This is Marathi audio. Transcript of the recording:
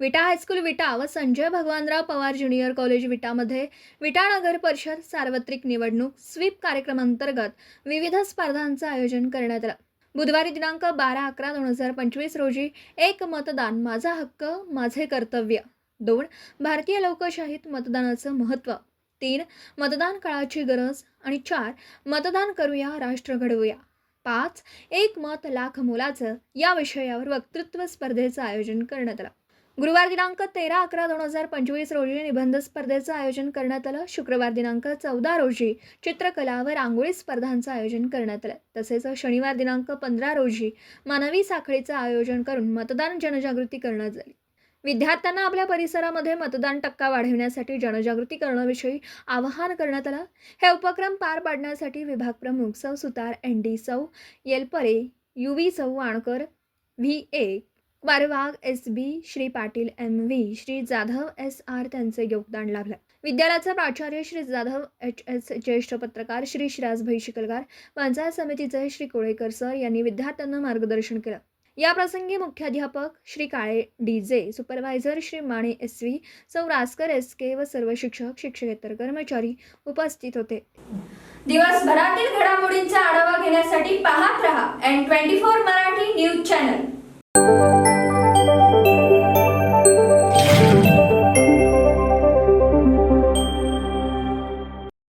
विटा हायस्कूल विटा व संजय भगवानराव पवार ज्युनियर कॉलेज विटामध्ये विटा नगर परिषद सार्वत्रिक निवडणूक स्वीप कार्यक्रमांतर्गत विविध स्पर्धांचं आयोजन करण्यात आलं. बुधवारी दिनांक बारा अकरा दोन हजार पंचवीस रोजी एक मतदान माझा हक्क माझे कर्तव्य. दोन भारतीय लोकशाहीत मतदानाचं महत्त्व. तीन मतदान काळाची गरज. आणि चार मतदान करूया राष्ट्र घडवूया. पाच एक मत लाख मोलाचं या विषयावर वक्तृत्व स्पर्धेचं आयोजन करण्यात आलं. गुरुवार दिनांक तेरा अकरा दोन हजार पंचवीस रोजी निबंध स्पर्धेचं आयोजन करण्यात आलं. शुक्रवार दिनांक चौदा रोजी चित्रकला व रांगोळी स्पर्धांचं आयोजन करण्यात आलं. तसेच शनिवार दिनांक पंधरा रोजी मानवी साखळीचं आयोजन करून मतदान जनजागृती करण्यात झाली विद्यार्थ्यांना आपल्या परिसरामध्ये मतदान टक्का वाढविण्यासाठी जनजागृती करण्याविषयी आवाहन करण्यात आलं. हे उपक्रम पार पाडण्यासाठी विभाग प्रमुख सौ सुतार एन डी सौ येलपरे यू व्ही सौ Wankar V A Warwag S B Shri Patil M V Shri Jadhav S R त्यांचे योगदान लाभलं. विद्यालयाचा प्राचार्य श्री जाधव एच एस ज्येष्ठ पत्रकार श्री श्राजभाई शिकलगार पंचायत समितीचे श्री कोळेकर सर यांनी विद्यार्थ्यांना मार्गदर्शन केलं. याप्रसंगी मुख्याध्यापक Shri Kale D J supervisor Shri Mane S V सौ रासकर एस के व सर्व शिक्षक शिक्षकेतर कर्मचारी उपस्थित होते. दिवसभरातील घडामोडींचा आढावा घेण्यासाठी पाहत रहा एन ट्वेंटी फोर मराठी